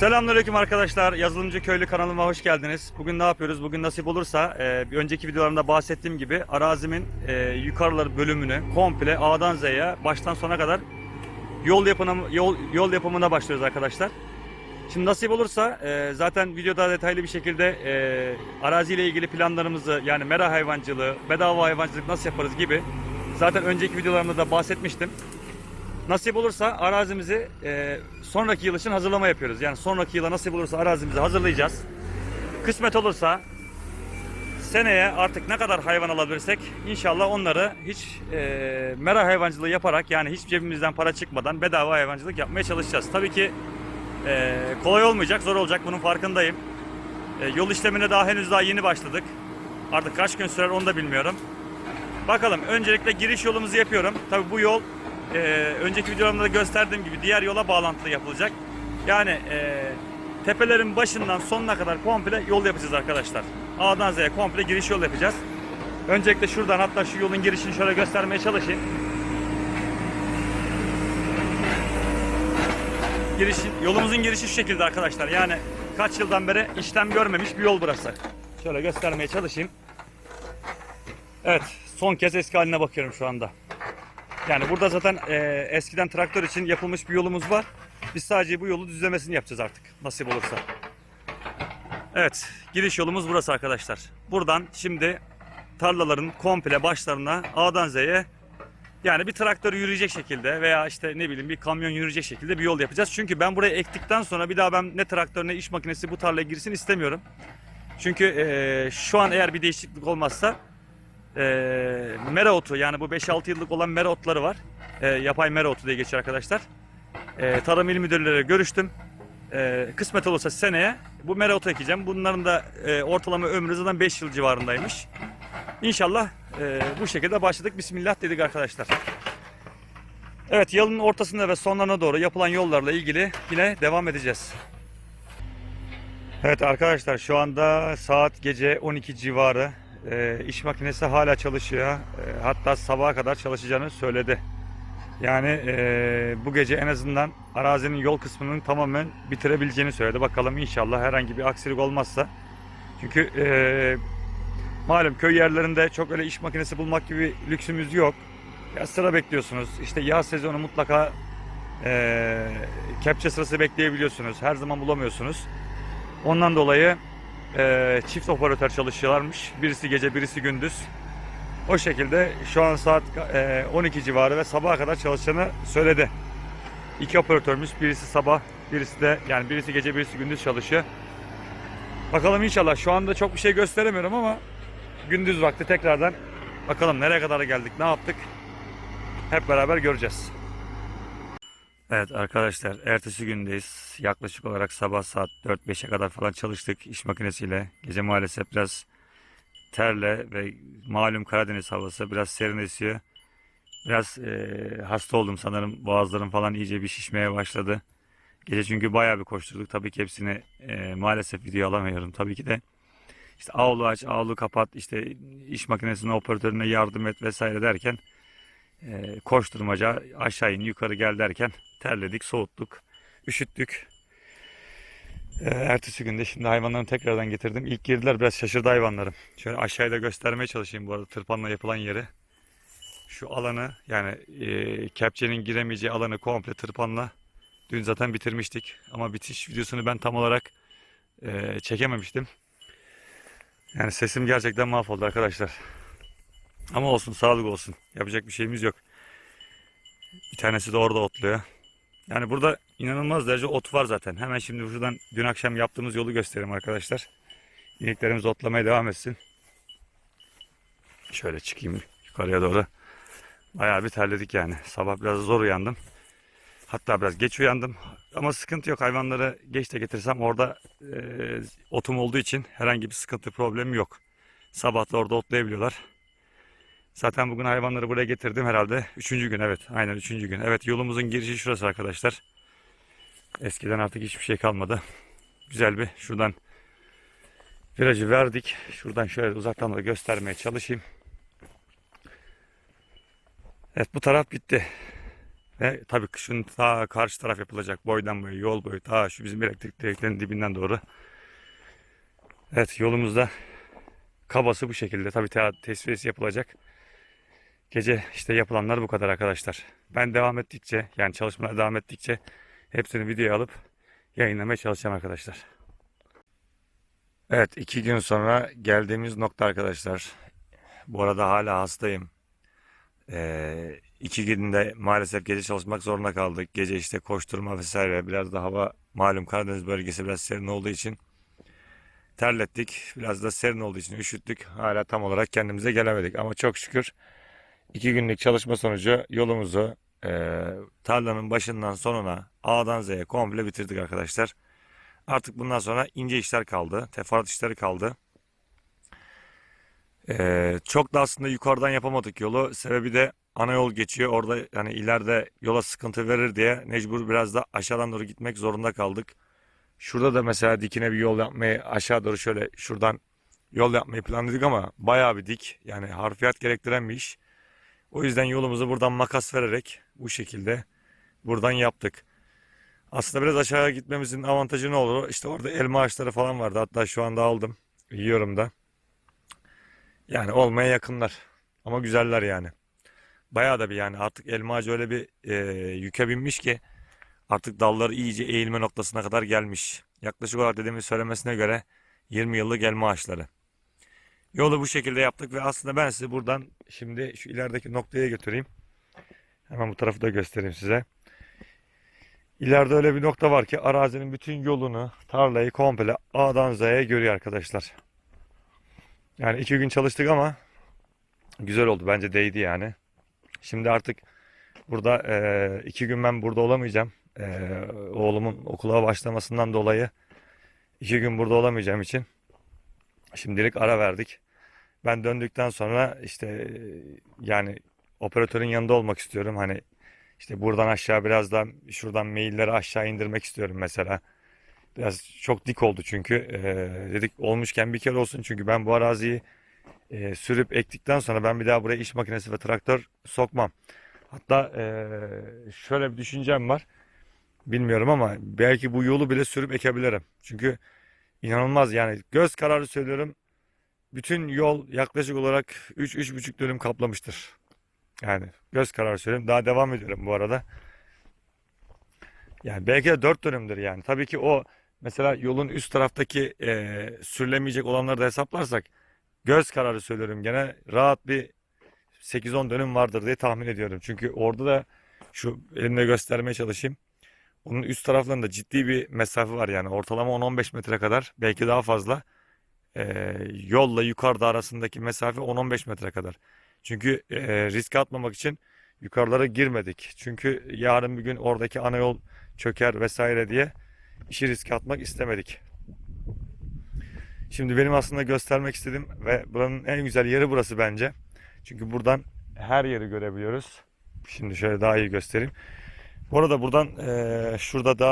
Selamünaleyküm arkadaşlar. Yazılımcı Köylü kanalıma hoş geldiniz. Bugün ne yapıyoruz? Bugün nasip olursa e, bir önceki videolarımda bahsettiğim gibi arazimin e, yukarıları bölümünü komple A'dan Z'ye baştan sona kadar yol yapımına, yol, yol yapımına başlıyoruz arkadaşlar. Şimdi nasip olursa e, zaten videoda detaylı bir şekilde araziyle ilgili planlarımızı yani mera hayvancılığı, bedava hayvancılık nasıl yaparız gibi zaten önceki videolarımda da bahsetmiştim. Nasip olursa arazimizi e, sonraki yıl için hazırlama yapıyoruz. Yani sonraki yıla nasip olursa arazimizi hazırlayacağız. Kısmet olursa seneye artık ne kadar hayvan alabilirsek inşallah onları hiç e, mera hayvancılığı yaparak yani hiç cebimizden para çıkmadan bedava hayvancılık yapmaya çalışacağız. Tabii ki e, kolay olmayacak, zor olacak bunun farkındayım. E, yol işlemine daha henüz daha yeni başladık. Artık kaç gün sürer onu da bilmiyorum. Bakalım öncelikle giriş yolumuzu yapıyorum. Tabii bu yol e, önceki videolarımda da gösterdiğim gibi diğer yola bağlantılı yapılacak. Yani e, tepelerin başından sonuna kadar komple yol yapacağız arkadaşlar. A'dan Z'ye komple giriş yol yapacağız. Öncelikle şuradan hatta şu yolun girişini şöyle göstermeye çalışayım. Girişin, yolumuzun girişi şu şekilde arkadaşlar. Yani kaç yıldan beri işlem görmemiş bir yol burası. Şöyle göstermeye çalışayım. Evet, son kez eski haline bakıyorum şu anda. Yani burada zaten e, eskiden traktör için yapılmış bir yolumuz var. Biz sadece bu yolu düzlemesini yapacağız artık nasip olursa. Evet, giriş yolumuz burası arkadaşlar. Buradan şimdi tarlaların komple başlarına A'dan Z'ye yani bir traktör yürüyecek şekilde veya işte ne bileyim bir kamyon yürüyecek şekilde bir yol yapacağız. Çünkü ben buraya ektikten sonra bir daha ben ne traktör ne iş makinesi bu tarlaya girsin istemiyorum. Çünkü e, şu an eğer bir değişiklik olmazsa e, mera otu yani bu 5-6 yıllık olan mera otları var. E, yapay mera otu diye geçiyor arkadaşlar. E, Tarım İl Müdürleriyle görüştüm. E, kısmet olursa seneye bu mera otu ekeceğim. Bunların da e, ortalama ömrü zaten 5 yıl civarındaymış. İnşallah e, bu şekilde başladık. Bismillah dedik arkadaşlar. Evet yılın ortasında ve sonlarına doğru yapılan yollarla ilgili yine devam edeceğiz. Evet arkadaşlar şu anda saat gece 12 civarı. E, iş makinesi hala çalışıyor. E, hatta sabaha kadar çalışacağını söyledi. Yani e, bu gece en azından arazinin yol kısmının tamamen bitirebileceğini söyledi. Bakalım inşallah herhangi bir aksilik olmazsa. Çünkü e, malum köy yerlerinde çok öyle iş makinesi bulmak gibi lüksümüz yok. Ya sıra bekliyorsunuz. İşte yaz sezonu mutlaka e, kepçe sırası bekleyebiliyorsunuz. Her zaman bulamıyorsunuz. Ondan dolayı e, çift operatör çalışıyorlarmış. Birisi gece birisi gündüz. O şekilde şu an saat e, 12 civarı ve sabaha kadar çalışacağını söyledi. İki operatörümüz birisi sabah birisi de yani birisi gece birisi gündüz çalışıyor. Bakalım inşallah şu anda çok bir şey gösteremiyorum ama gündüz vakti tekrardan bakalım nereye kadar geldik ne yaptık hep beraber göreceğiz. Evet arkadaşlar ertesi gündeyiz. Yaklaşık olarak sabah saat 4-5'e kadar falan çalıştık iş makinesiyle. Gece maalesef biraz terle ve malum Karadeniz havası biraz serin esiyor. Biraz e, hasta oldum sanırım. Boğazlarım falan iyice bir şişmeye başladı. Gece çünkü bayağı bir koşturduk. Tabii ki hepsini e, maalesef video alamıyorum. Tabii ki de işte avlu aç, avlu kapat, işte iş makinesinin operatörüne yardım et vesaire derken e, koşturmaca aşağı in yukarı gel derken terledik, soğuttuk, üşüttük. E, ertesi günde şimdi hayvanlarını tekrardan getirdim. İlk girdiler biraz şaşırdı hayvanlarım. Şöyle aşağıya da göstermeye çalışayım bu arada tırpanla yapılan yeri. Şu alanı yani e, kepçenin giremeyeceği alanı komple tırpanla dün zaten bitirmiştik. Ama bitiş videosunu ben tam olarak e, çekememiştim. Yani sesim gerçekten mahvoldu arkadaşlar. Ama olsun sağlık olsun. Yapacak bir şeyimiz yok. Bir tanesi de orada otluyor. Yani burada inanılmaz derece ot var zaten. Hemen şimdi şuradan dün akşam yaptığımız yolu göstereyim arkadaşlar. İneklerimiz otlamaya devam etsin. Şöyle çıkayım yukarıya doğru. Bayağı bir terledik yani. Sabah biraz zor uyandım. Hatta biraz geç uyandım. Ama sıkıntı yok. Hayvanları geç de getirsem orada e, otum olduğu için herhangi bir sıkıntı problemi yok. Sabah da orada otlayabiliyorlar. Zaten bugün hayvanları buraya getirdim herhalde. Üçüncü gün evet. Aynen üçüncü gün. Evet yolumuzun girişi şurası arkadaşlar. Eskiden artık hiçbir şey kalmadı. Güzel bir şuradan virajı verdik. Şuradan şöyle uzaktan da göstermeye çalışayım. Evet bu taraf bitti. Ve tabii kışın ta karşı taraf yapılacak boydan boya yol boyu ta şu bizim elektrik direklerinin dibinden doğru. Evet yolumuzda kabası bu şekilde. Tabii te tesviyesi yapılacak. Gece işte yapılanlar bu kadar arkadaşlar. Ben devam ettikçe yani çalışmalar devam ettikçe hepsini videoya alıp yayınlamaya çalışacağım arkadaşlar. Evet iki gün sonra geldiğimiz nokta arkadaşlar. Bu arada hala hastayım. Ee, iki günde maalesef gece çalışmak zorunda kaldık. Gece işte koşturma vesaire. Biraz da hava malum Karadeniz bölgesi biraz serin olduğu için terlettik. Biraz da serin olduğu için üşüttük. Hala tam olarak kendimize gelemedik. Ama çok şükür iki günlük çalışma sonucu yolumuzu e, tarlanın başından sonuna A'dan Z'ye komple bitirdik arkadaşlar. Artık bundan sonra ince işler kaldı. Teferruat işleri kaldı. Ee, çok da aslında yukarıdan yapamadık yolu. Sebebi de ana yol geçiyor. Orada yani ileride yola sıkıntı verir diye mecbur biraz da aşağıdan doğru gitmek zorunda kaldık. Şurada da mesela dikine bir yol yapmayı aşağı doğru şöyle şuradan yol yapmayı planladık ama bayağı bir dik. Yani harfiyat gerektiren bir iş. O yüzden yolumuzu buradan makas vererek bu şekilde buradan yaptık. Aslında biraz aşağıya gitmemizin avantajı ne olur? İşte orada elma ağaçları falan vardı. Hatta şu anda aldım. Yiyorum da. Yani olmaya yakınlar. Ama güzeller yani. Bayağı da bir yani artık elma ağacı öyle bir e, yüke binmiş ki artık dalları iyice eğilme noktasına kadar gelmiş. Yaklaşık olarak dedemin söylemesine göre 20 yıllık elma ağaçları. Yolu bu şekilde yaptık ve aslında ben sizi buradan şimdi şu ilerideki noktaya götüreyim. Hemen bu tarafı da göstereyim size. İleride öyle bir nokta var ki arazinin bütün yolunu, tarlayı komple A'dan Z'ye görüyor arkadaşlar. Yani iki gün çalıştık ama güzel oldu. Bence değdi yani. Şimdi artık burada iki gün ben burada olamayacağım. Oğlumun okula başlamasından dolayı iki gün burada olamayacağım için şimdilik ara verdik. Ben döndükten sonra işte e, yani operatörün yanında olmak istiyorum. Hani işte buradan aşağı biraz da şuradan mailleri aşağı indirmek istiyorum mesela. Biraz çok dik oldu çünkü. Ee, dedik olmuşken bir kere olsun çünkü ben bu araziyi e, sürüp ektikten sonra ben bir daha buraya iş makinesi ve traktör sokmam. Hatta e, şöyle bir düşüncem var. Bilmiyorum ama belki bu yolu bile sürüp ekebilirim. Çünkü inanılmaz yani göz kararı söylüyorum. Bütün yol yaklaşık olarak 3-3,5 dönüm kaplamıştır. Yani göz kararı söylüyorum. Daha devam ediyorum bu arada. Yani belki de 4 dönümdür yani. Tabii ki o mesela yolun üst taraftaki e, sürülemeyecek olanları da hesaplarsak göz kararı söylüyorum gene rahat bir 8-10 dönüm vardır diye tahmin ediyorum. Çünkü orada da şu elimle göstermeye çalışayım. Onun üst taraflarında ciddi bir mesafe var yani ortalama 10-15 metre kadar belki daha fazla e, yolla yukarıda arasındaki mesafe 10-15 metre kadar. Çünkü e, riske atmamak için yukarılara girmedik. Çünkü yarın bir gün oradaki ana yol çöker vesaire diye işi riske atmak istemedik. Şimdi benim aslında göstermek istedim ve buranın en güzel yeri burası bence. Çünkü buradan her yeri görebiliyoruz. Şimdi şöyle daha iyi göstereyim. Bu arada buradan e, şurada da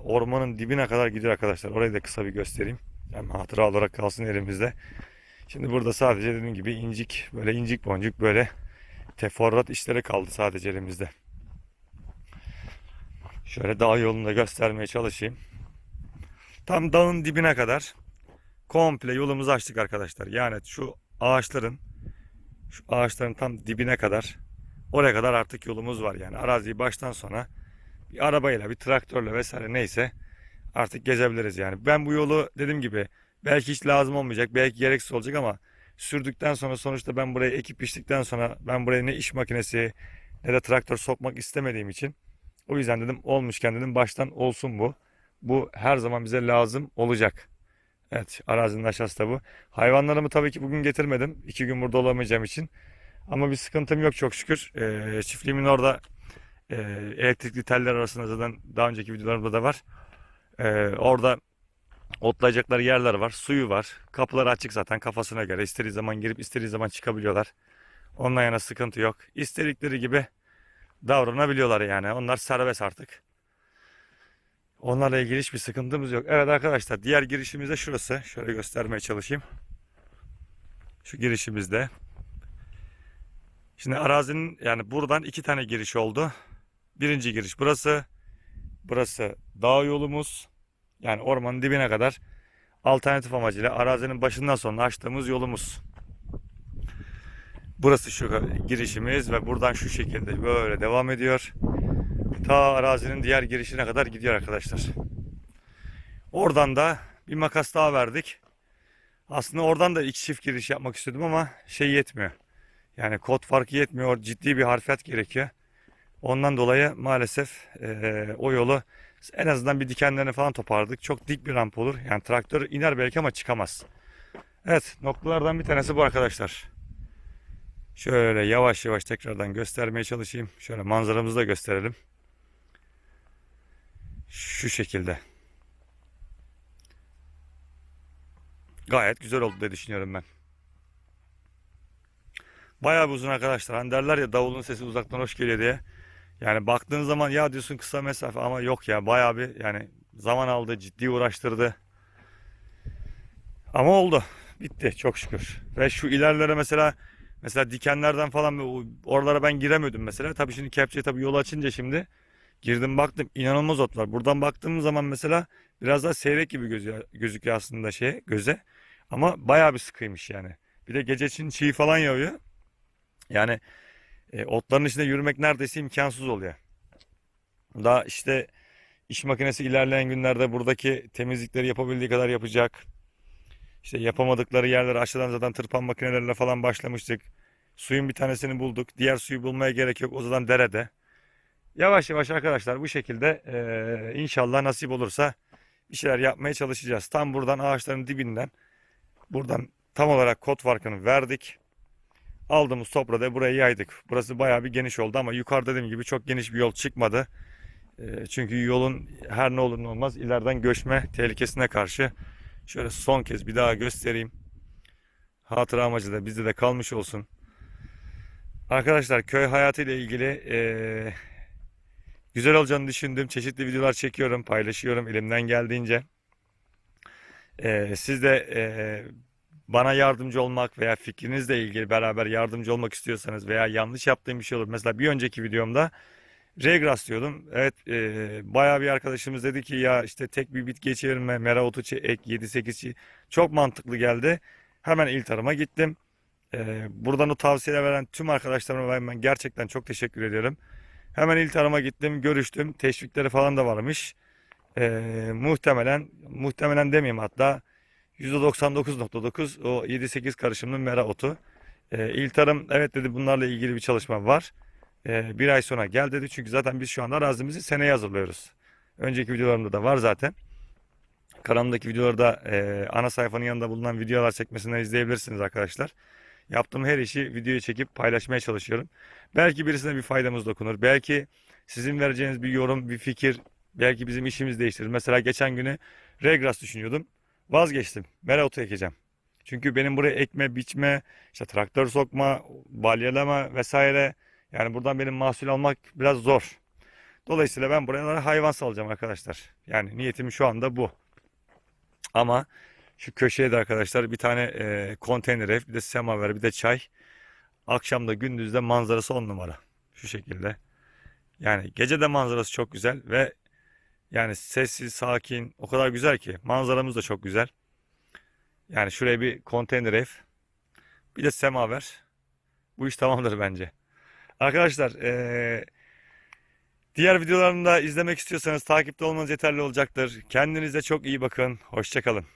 ormanın dibine kadar gidiyor arkadaşlar. Orayı da kısa bir göstereyim. Hem hatıra olarak kalsın elimizde. Şimdi burada sadece dediğim gibi incik böyle incik boncuk böyle teferruat işleri kaldı sadece elimizde. Şöyle dağ yolunda göstermeye çalışayım. Tam dağın dibine kadar komple yolumuzu açtık arkadaşlar. Yani şu ağaçların şu ağaçların tam dibine kadar oraya kadar artık yolumuz var yani. Araziyi baştan sona bir arabayla, bir traktörle vesaire neyse artık gezebiliriz yani. Ben bu yolu dediğim gibi belki hiç lazım olmayacak, belki gereksiz olacak ama sürdükten sonra sonuçta ben buraya ekip biçtikten sonra ben buraya ne iş makinesi ne de traktör sokmak istemediğim için o yüzden dedim olmuşken dedim baştan olsun bu. Bu her zaman bize lazım olacak. Evet arazinin aşağısı da bu. Hayvanlarımı tabii ki bugün getirmedim. İki gün burada olamayacağım için. Ama bir sıkıntım yok çok şükür. Ee, çiftliğimin orada e, elektrikli teller arasında zaten daha önceki videolarımda da var. Ee, orada otlayacakları yerler var. Suyu var. Kapıları açık zaten kafasına göre. istediği zaman girip istediği zaman çıkabiliyorlar. Ondan yana sıkıntı yok. İstedikleri gibi davranabiliyorlar yani. Onlar serbest artık. Onlarla ilgili hiçbir sıkıntımız yok. Evet arkadaşlar diğer girişimiz de şurası. Şöyle göstermeye çalışayım. Şu girişimizde. Şimdi arazinin yani buradan iki tane giriş oldu. Birinci giriş burası. Burası dağ yolumuz. Yani ormanın dibine kadar alternatif amacıyla arazinin başından sonuna açtığımız yolumuz. Burası şu girişimiz ve buradan şu şekilde böyle devam ediyor. Ta arazinin diğer girişine kadar gidiyor arkadaşlar. Oradan da bir makas daha verdik. Aslında oradan da iki çift giriş yapmak istedim ama şey yetmiyor. Yani kod farkı yetmiyor. Ciddi bir harfiyat gerekiyor. Ondan dolayı maalesef eee, o yolu en azından bir dikenlerini falan toparladık. Çok dik bir ramp olur. Yani traktör iner belki ama çıkamaz. Evet noktalardan bir tanesi bu arkadaşlar. Şöyle yavaş yavaş tekrardan göstermeye çalışayım. Şöyle manzaramızı da gösterelim. Şu şekilde. Gayet güzel oldu diye düşünüyorum ben. Bayağı bir uzun arkadaşlar. Hani derler ya davulun sesi uzaktan hoş geliyor diye. Yani baktığın zaman ya diyorsun kısa mesafe ama yok ya bayağı bir yani zaman aldı, ciddi uğraştırdı. Ama oldu. Bitti çok şükür. Ve şu ilerlere mesela mesela dikenlerden falan oralara ben giremiyordum mesela. Tabii şimdi kepçe tabii yolu açınca şimdi girdim baktım inanılmaz otlar. Buradan baktığım zaman mesela biraz daha seyrek gibi gözü- gözüküyor aslında şey göze. Ama bayağı bir sıkıymış yani. Bir de gece için çiğ falan yağıyor. Yani e, otların içinde yürümek neredeyse imkansız oluyor. Daha işte iş makinesi ilerleyen günlerde buradaki temizlikleri yapabildiği kadar yapacak. İşte yapamadıkları yerlere aşağıdan zaten tırpan makineleriyle falan başlamıştık. Suyun bir tanesini bulduk. Diğer suyu bulmaya gerek yok. O zaman derede. Yavaş yavaş arkadaşlar bu şekilde e, inşallah nasip olursa bir şeyler yapmaya çalışacağız. Tam buradan ağaçların dibinden buradan tam olarak kod farkını verdik. Aldığımız toprağı da buraya yaydık. Burası bayağı bir geniş oldu ama yukarıda dediğim gibi çok geniş bir yol çıkmadı. E, çünkü yolun her ne olur ne olmaz ileriden göçme tehlikesine karşı şöyle son kez bir daha göstereyim. Hatıra amacı da bizde de kalmış olsun. Arkadaşlar köy hayatı ile ilgili e, güzel olacağını düşündüğüm çeşitli videolar çekiyorum, paylaşıyorum elimden geldiğince. E, siz de e, bana yardımcı olmak veya fikrinizle ilgili beraber yardımcı olmak istiyorsanız veya yanlış yaptığım bir şey olur. Mesela bir önceki videomda regras diyordum. Evet e, bayağı bir arkadaşımız dedi ki ya işte tek bir bitki çevirme, mera otu ek 7-8 çi- çok mantıklı geldi. Hemen il tarıma gittim. E, buradan o tavsiyeler veren tüm arkadaşlarıma ben gerçekten çok teşekkür ediyorum. Hemen il tarıma gittim, görüştüm. Teşvikleri falan da varmış. E, muhtemelen, muhtemelen demeyeyim hatta %99.9 o 7-8 karışımlı mera otu. E, İl Tarım evet dedi bunlarla ilgili bir çalışma var. E, bir ay sonra gel dedi çünkü zaten biz şu anda arazimizi seneye hazırlıyoruz. Önceki videolarımda da var zaten. Kanalımdaki videoları da e, ana sayfanın yanında bulunan videolar sekmesinden izleyebilirsiniz arkadaşlar. Yaptığım her işi videoya çekip paylaşmaya çalışıyorum. Belki birisine bir faydamız dokunur. Belki sizin vereceğiniz bir yorum, bir fikir, belki bizim işimiz değiştirir. Mesela geçen günü regras düşünüyordum. Vazgeçtim. Meraotu ekeceğim. Çünkü benim buraya ekme, biçme, işte traktör sokma, balyalama vesaire yani buradan benim mahsul almak biraz zor. Dolayısıyla ben buraya hayvan salacağım arkadaşlar. Yani niyetim şu anda bu. Ama şu köşeye de arkadaşlar bir tane e, konteyner ev, bir de semaver, bir de çay. Akşamda gündüzde manzarası on numara. Şu şekilde. Yani gece de manzarası çok güzel ve yani sessiz, sakin, o kadar güzel ki. Manzaramız da çok güzel. Yani şuraya bir konteyner ev, bir de semaver. Bu iş tamamdır bence. Arkadaşlar, eee, diğer videolarımı da izlemek istiyorsanız takipte olmanız yeterli olacaktır. Kendinize çok iyi bakın. Hoşça kalın.